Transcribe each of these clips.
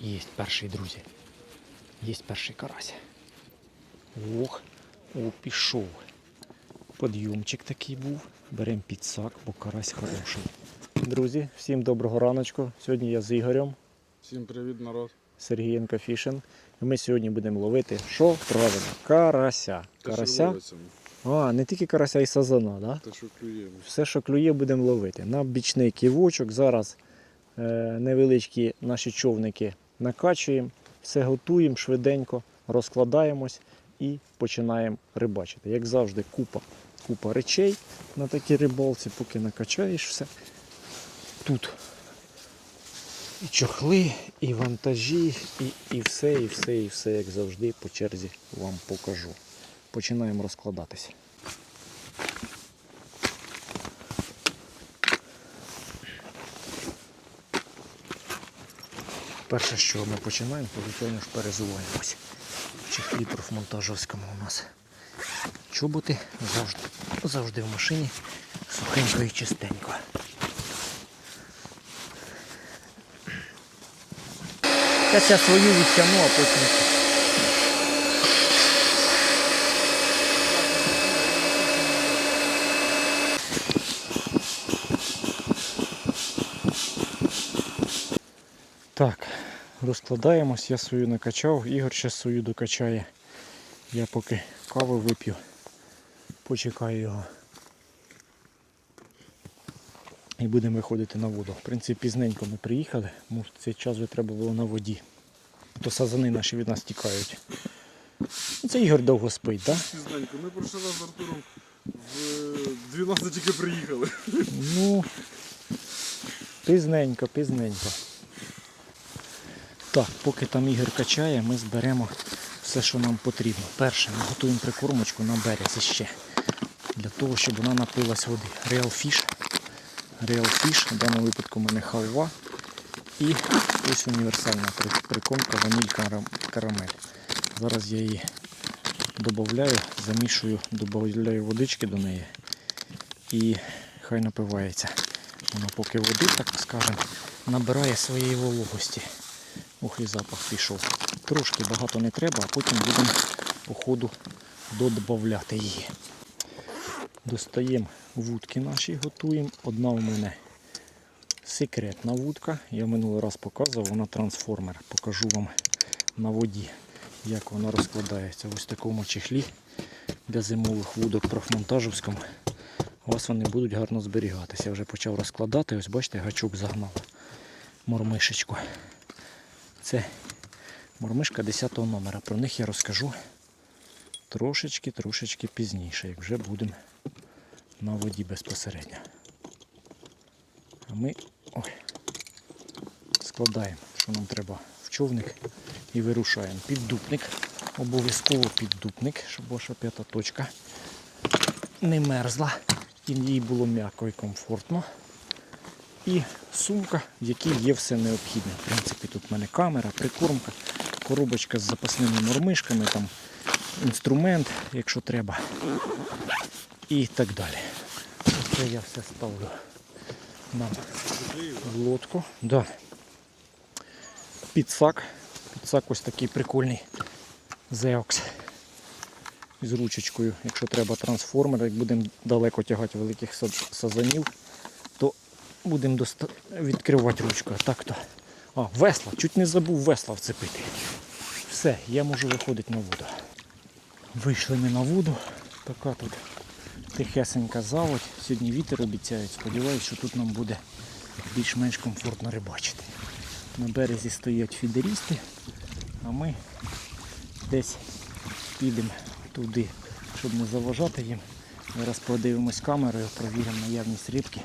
Є перший, друзі. Є перший карась. Ох, о, пішов. Подйомчик такий був. Беремо підсак, бо карась хороший. Друзі, всім доброго раночку. Сьогодні я з Ігорем, Всім привіт, народ. Сергієнко Фішинг. І ми сьогодні будемо ловити що? Правильно, карася. Карася. А, не тільки карася і сазана, да? Те, що клюємо. Все, що клює, будемо ловити. На бічний ківочок. Зараз е, невеличкі наші човники накачуємо, все готуємо швиденько, розкладаємось і починаємо рибачити. Як завжди, купа, купа речей на такій рибалці, поки накачаєш все. Тут і чохли, і вантажі, і, і все, і все, і все, як завжди, по черзі вам покажу. Починаємо розкладатися. Перше, що ми починаємо, то звичайно ж перезуваємось. Чехлі профмонтажовському у нас чоботи завжди, завжди в машині сухенько і чистенько. Я свою відтягну, а потім. Так, розкладаємось, я свою накачав, Ігор ще свою докачає. Я поки каву вип'ю, почекаю його. І будемо виходити на воду. В принципі, пізненько ми приїхали, тому цей час вже треба було на воді. То сазани наші від нас тікають. Це Ігор довго спить, так? Пізненько, ми пройшли раз з Артуром в 12 тільки приїхали. Ну, пізненько, пізненько. Так, поки там Ігор качає, ми зберемо все, що нам потрібно. Перше, ми готуємо прикормочку на березі ще. Для того, щоб вона напилась води. Real Fish. Real Fish, в даному випадку у мене халва. І ось універсальна при- прикормка ваніль карамель. Зараз я її додаю, замішую, додаю водички до неї і хай напивається. Воно поки води, так скажемо, набирає своєї вологості. Ох і запах пішов. Трошки багато не треба, а потім будемо по ходу додавати її. Достаємо вудки наші, готуємо. Одна у мене секретна вудка. Я минулий раз показував, вона трансформер. Покажу вам на воді, як вона розкладається. Ось в такому чехлі для зимових вудок профмонтажівському. У вас вони будуть гарно зберігатися. Я вже почав розкладати. Ось бачите, гачок загнав мормишечку. Це мормишка 10 номера. Про них я розкажу трошечки-трошечки пізніше, як вже будемо на воді безпосередньо. А ми ой, складаємо, що нам треба в човник і вирушаємо. Піддупник. Обов'язково піддупник, щоб ваша п'ята точка не мерзла і їй було м'яко і комфортно. І сумка, в якій є все необхідне. В принципі, тут в мене камера, прикормка, коробочка з запасними мормишками, там інструмент, якщо треба. І так далі. Оце я все ставлю нам в лодку. Да. Підсак. Підсак ось такий прикольний. Zeox з ручечкою, якщо треба трансформер, як будемо далеко тягати великих сазанів, будемо доста... відкривати ручку. А так то. А, весла, чуть не забув весла вцепити. Все, я можу виходити на воду. Вийшли ми на воду. Така тут тихесенька заводь. Сьогодні вітер обіцяють. Сподіваюсь, що тут нам буде більш-менш комфортно рибачити. На березі стоять фідерісти, а ми десь підемо туди, щоб не заважати їм. Зараз подивимось камерою, провіримо наявність рибки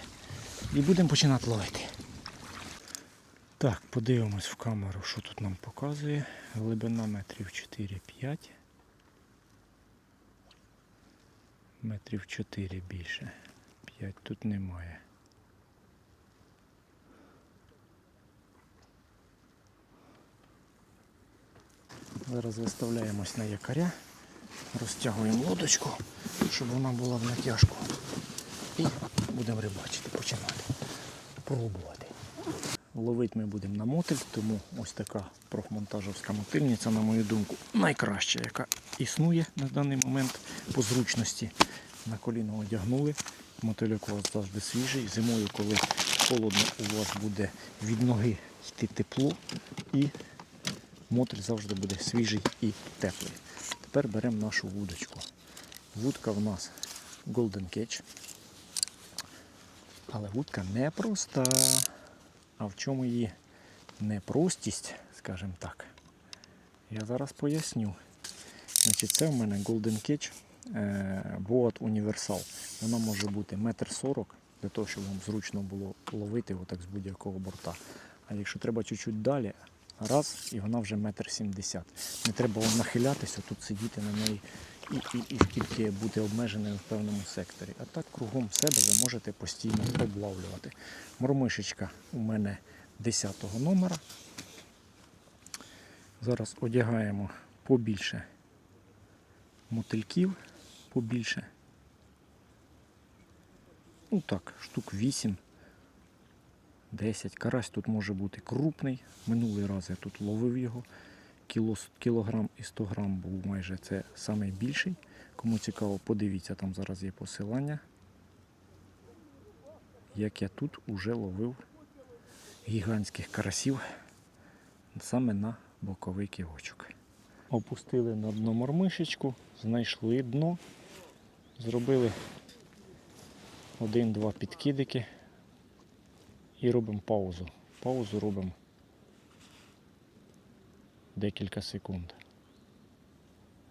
і будемо починати ловити. Так, подивимось в камеру, що тут нам показує. Глибина метрів 4-5. Метрів 4 більше. 5 тут немає. Зараз виставляємось на якоря, розтягуємо лодочку, щоб вона була в натяжку. І будемо рибачити, починати. Пробувати. Ловити ми будемо на мотель, тому ось така профмонтажовська мотильниця, на мою думку, найкраща, яка існує на даний момент по зручності. На коліно одягнули. Мотильок у вас завжди свіжий. Зимою, коли холодно, у вас буде від ноги йти тепло і мотель завжди буде свіжий і теплий. Тепер беремо нашу вудочку. Вудка в нас Golden Catch. Але вудка непроста. А в чому її непростість, скажімо так, я зараз поясню. Значить, це в мене Golden Catch е, Boat Universal. Вона може бути метр сорок, для того, щоб вам зручно було ловити отак з будь-якого борта. А якщо треба чуть-чуть далі, раз, і вона вже метр сімдесят. Не треба вам нахилятися, тут сидіти на неї і, і, і тільки бути обмеженим в певному секторі. А так кругом себе ви можете постійно облавлювати. Мормишечка у мене 10 номера. Зараз одягаємо побільше мотильків, побільше. Ну так, штук 8. 10. Карась тут може бути крупний. Минулий раз я тут ловив його. Кіло, кілограм і 100 грам був майже це найбільший. Кому цікаво, подивіться, там зараз є посилання. Як я тут уже ловив гігантських карасів саме на боковий ківочок. Опустили на дно мормишечку, знайшли дно, зробили один-два підкидики і робимо паузу. Паузу робимо декілька секунд.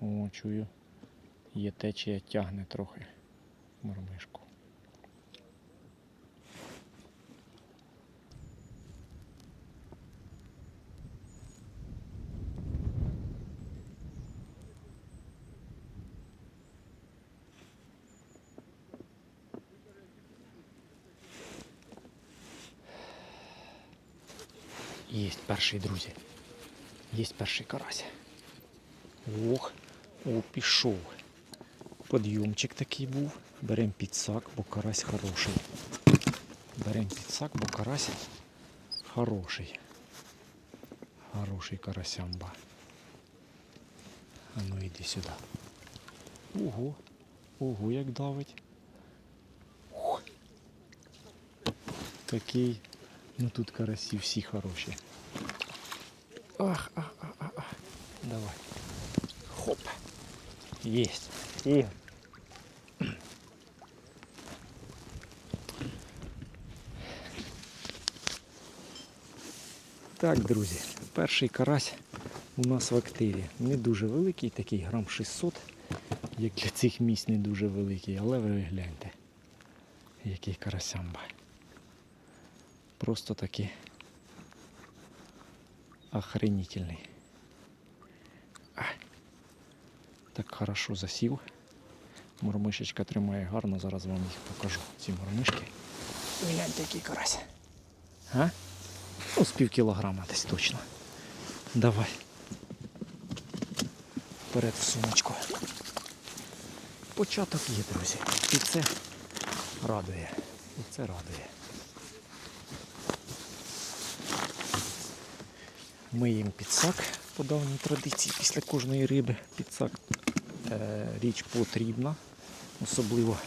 О, чую, є течія тягне трохи мормишку. Є перший, друзі. Є перший карась. Ох, о, пішов. Подйомчик такий був. Беремо підсак, бо карась хороший. Беремо підсак, бо карась хороший. Хороший карасямба. А ну іди сюди. Ого, ого, як давить. Ух. Такий. Ну тут карасі всі хороші. Ах, ах, ах, ах, ах. Давай. Хоп. Есть. І. Так, друзі, перший карась у нас в активі. Не дуже великий, такий грам 600, як для цих місць не дуже великий, але ви гляньте, який карасямба. Просто таки охренительный. А, так хорошо засів. Мормишечка тримає гарно, зараз вам їх покажу. Ці мормишки. Гляньте, який карась. А? Ну, з пів кілограма десь точно. Давай. Вперед в сумочку. Початок є, друзі. І це радує. І це радує. Миємо підсак по давній традиції після кожної риби. Підсак е, річ потрібна, особливо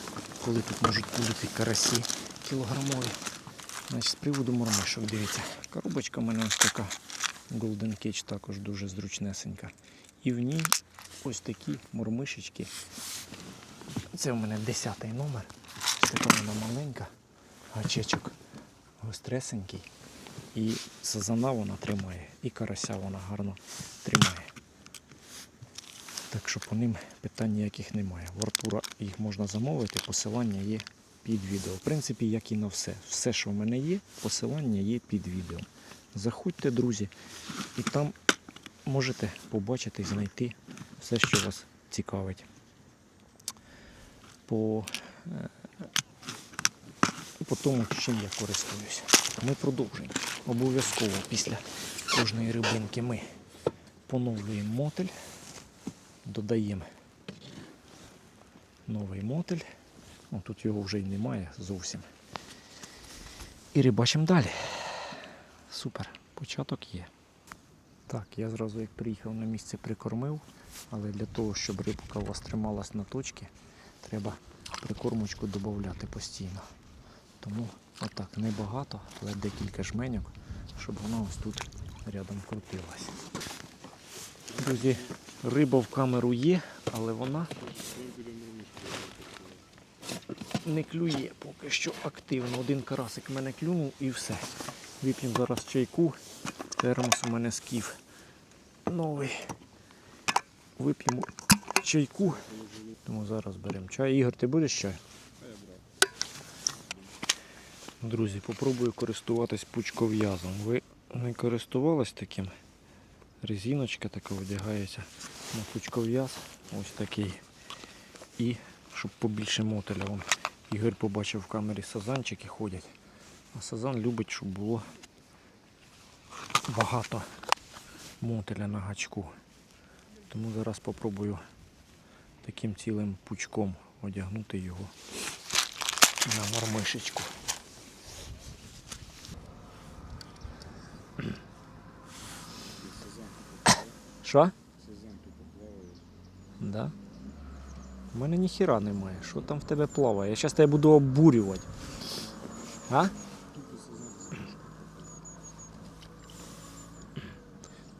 коли тут можуть бути карасі кілограмові. Значить, з приводу мормишок, дивіться, коробочка в мене ось така Golden Cage також дуже зручнесенька. І в ній ось такі мормишечки. Це в мене 10 номер. Така вона маленька, гачечок гостресенький. І сазана вона тримає, і карася вона гарно тримає. Так що по ним питань ніяких немає. В Артура їх можна замовити, посилання є під відео. В принципі, як і на все. Все, що в мене є, посилання є під відео. Заходьте, друзі, і там можете побачити і знайти все, що вас цікавить. По, е, по тому, чим я користуюся. Ми продовжуємо. Обов'язково після кожної рибинки ми поновлюємо мотель, додаємо новий мотель. Ну, тут його вже й немає зовсім. І рибачимо далі. Супер, початок є. Так, я зразу як приїхав на місце прикормив, але для того, щоб рибка у вас трималась на точці, треба прикормочку додати постійно. Тому отак небагато, але декілька жменьок, щоб вона ось тут рядом крутилась. Друзі, риба в камеру є, але вона не клює поки що активно. Один карасик мене клюнув і все. Вип'ємо зараз чайку. Термос у мене скіф новий. Вип'ємо чайку. Тому зараз беремо чай. Ігор, ти будеш чай? Друзі, попробую користуватись пучков'язом. Ви не користувались таким? Резиночка така одягається на пучков'яз. Ось такий. І щоб побільше мотеля. Вон Ігор побачив в камері сазанчики ходять. А сазан любить, щоб було багато мотеля на гачку. Тому зараз попробую таким цілим пучком одягнути його на мормишечку. Що? Да? У мене ніхіра немає. Що там в тебе плаває? Я зараз тебе буду обурювати. А?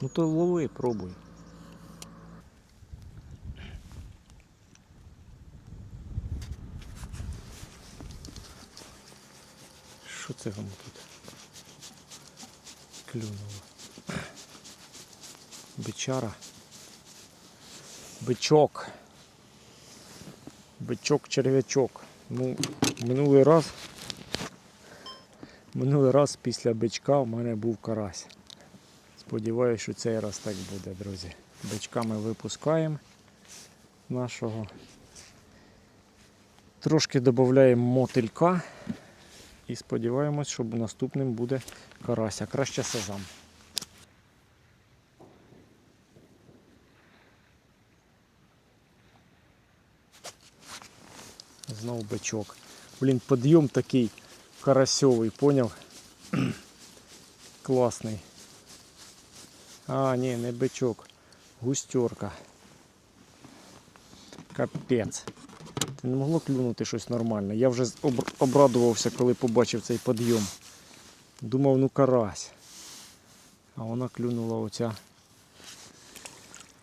Ну то лови, пробуй. Що це вам тут? Клюнуло. Бичара. Бичок. Бичок черв'ячок. Ну, минулий раз. Минулий раз після бичка в мене був карась. Сподіваюся, що цей раз так буде, друзі. Бичка ми випускаємо нашого. Трошки додаємо мотилька і сподіваємось, що наступним буде карась, а краще сазан. Знов бичок. Блін, підйом такий карасьовий, поняв? Класний. А, ні, не бичок. Густерка. Капець. Це не могло клюнути щось нормальне. Я вже об- обрадувався, коли побачив цей підйом. Думав, ну карась. А вона клюнула оця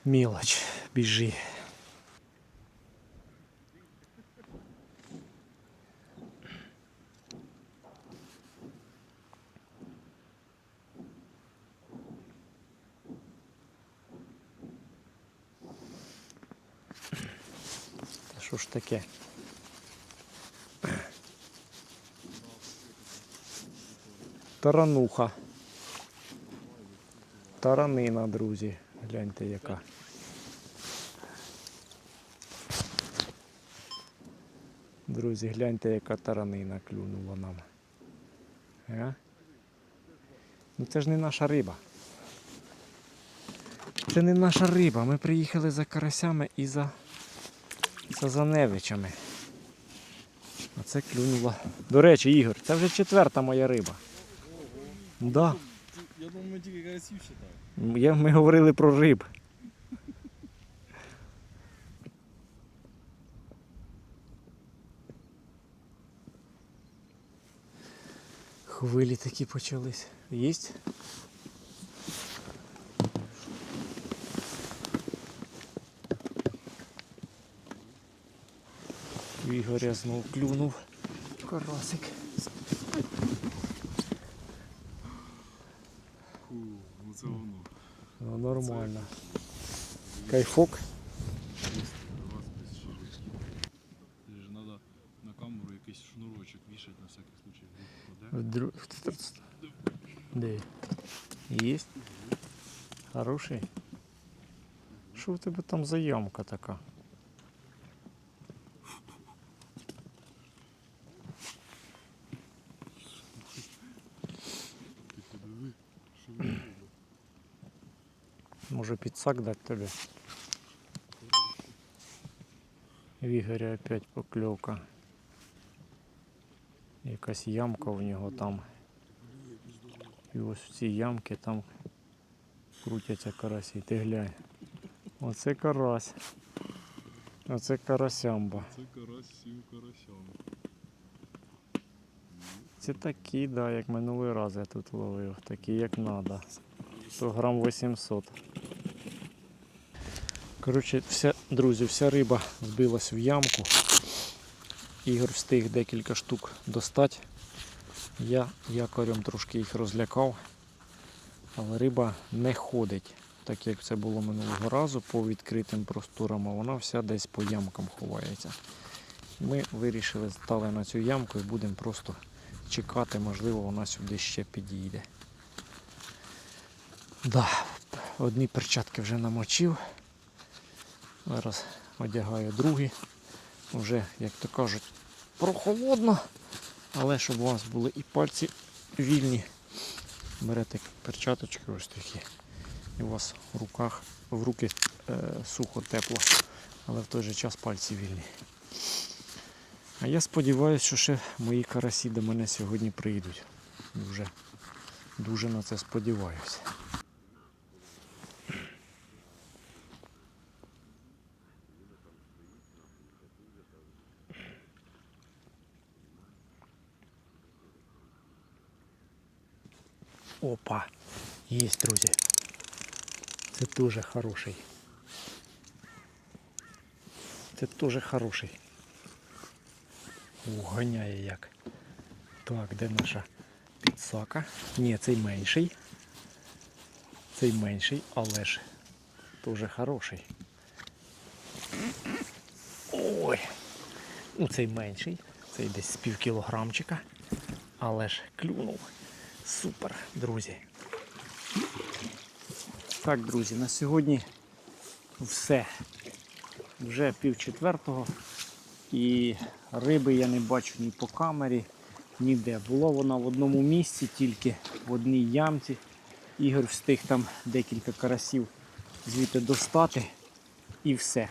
мілоч. Біжи. Таке? Тарануха. Таранина, друзі. Гляньте яка. Друзі, гляньте, яка таранина клюнула нам. А? Ну це ж не наша риба. Це не наша риба. Ми приїхали за карасями і за Сазаневичами. А це клюнула. До речі, Ігор, це вже четверта моя риба. Да. Я думаю, ми тільки карасів читаємо. Я, ми говорили про риб. Хвилі такі почались. Єсть? У Ігоря знов клюнув карасик. Фу, ну це воно. Ну, нормально. Кайфок. 20. Це ж треба на камеру якийсь шнурочок вішати на всякий случай. Вдруг. В Де? Есть? Хороший? Що у тебе там за ямка така? Ти подиви, що воно робить. Може підсак дати тобі? В опять покльовка. Якась ямка у нього там. І ось в цій ямки там крутяться карасі. Ти глянь. Оце карась. Оце карасямба. Це карась сів карасям. Це такі, да, як минулий раз я тут ловив. Такі як надо. 100 грам 800. Коротше, вся, друзі, вся риба збилась в ямку. Ігор встиг декілька штук достати. Я якорем трошки їх розлякав. Але риба не ходить, так як це було минулого разу по відкритим просторам, а вона вся десь по ямкам ховається. Ми вирішили стали на цю ямку і будемо просто чекати, можливо, вона сюди ще підійде. Да, одні перчатки вже намочив. Зараз одягаю другі. Вже, як то кажуть, прохолодно. Але щоб у вас були і пальці вільні, берете перчаточки ось такі. І у вас в руках, в руки е, сухо тепло, але в той же час пальці вільні. А я сподіваюся, що ще мої карасі до мене сьогодні прийдуть. Дуже, дуже на це сподіваюся. Опа, є, друзі. Це дуже хороший. Це дуже хороший. Уганяє як. Так, де наша підсака? Ні, цей менший. Цей менший, але ж дуже хороший. Ой. Ну цей менший. Цей десь з пів кілограмчика. Але ж клюнув. Супер, друзі. Так, друзі, на сьогодні все. Вже пів четвертого. І риби я не бачу ні по камері, ніде. Була вона в одному місці, тільки в одній ямці. Ігор встиг там декілька карасів звідти достати і все.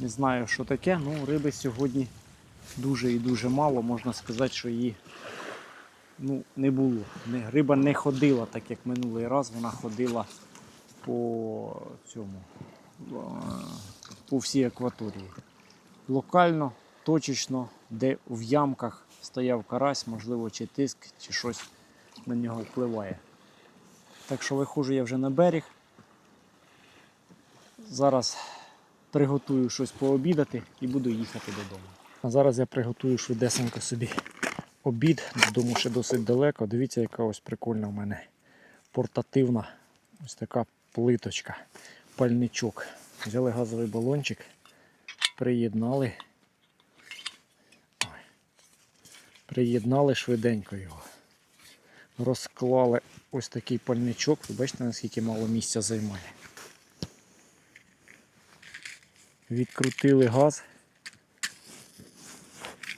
Не знаю, що таке, ну риби сьогодні дуже і дуже мало. Можна сказати, що її ну, не було. Риба не ходила, так як минулий раз вона ходила по цьому, по всій акваторії локально, точечно, де в ямках стояв карась, можливо, чи тиск, чи щось на нього впливає. Так що виходжу я вже на берег. Зараз приготую щось пообідати і буду їхати додому. А зараз я приготую швидесенько собі обід. Додому ще досить далеко. Дивіться, яка ось прикольна в мене портативна ось така плиточка, пальничок. Взяли газовий балончик приєднали. Приєднали швиденько його. Розклали ось такий пальничок. Ви бачите, наскільки мало місця займає. Відкрутили газ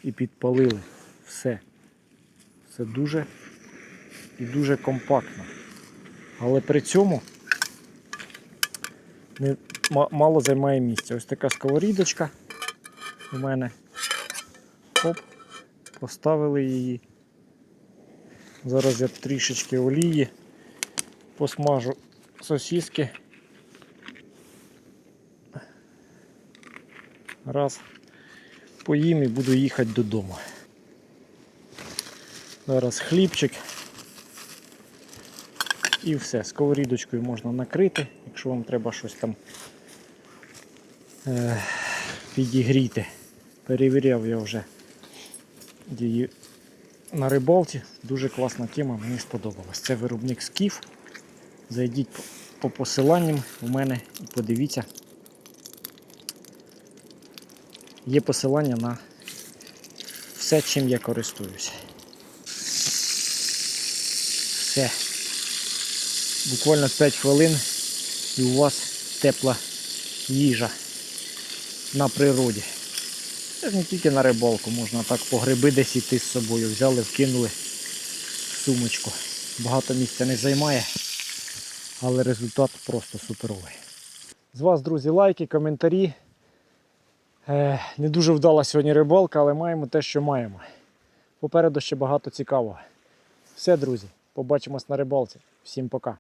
і підпалили. Все. Все дуже і дуже компактно. Але при цьому не, мало займає місця. Ось така сковорідочка у мене. Оп, поставили її. Зараз я трішечки олії посмажу сосиски. Раз. Поїм і буду їхати додому. Зараз хлібчик. І все, сковорідочкою можна накрити, якщо вам треба щось там е, підігріти. Перевіряв я вже її на рибалці. Дуже класна тема, мені сподобалась. Це виробник скіф. Зайдіть по, по посиланням у мене і подивіться. Є посилання на все, чим я користуюся. Все. Буквально 5 хвилин і у вас тепла їжа на природі. Це ж не тільки на рибалку, можна так по гриби десь іти з собою. Взяли, вкинули в сумочку. Багато місця не займає, але результат просто суперовий. З вас, друзі, лайки, коментарі. Е, не дуже вдала сьогодні рибалка, але маємо те, що маємо. Попереду ще багато цікавого. Все, друзі, Побачимось на рибалці. Всім пока.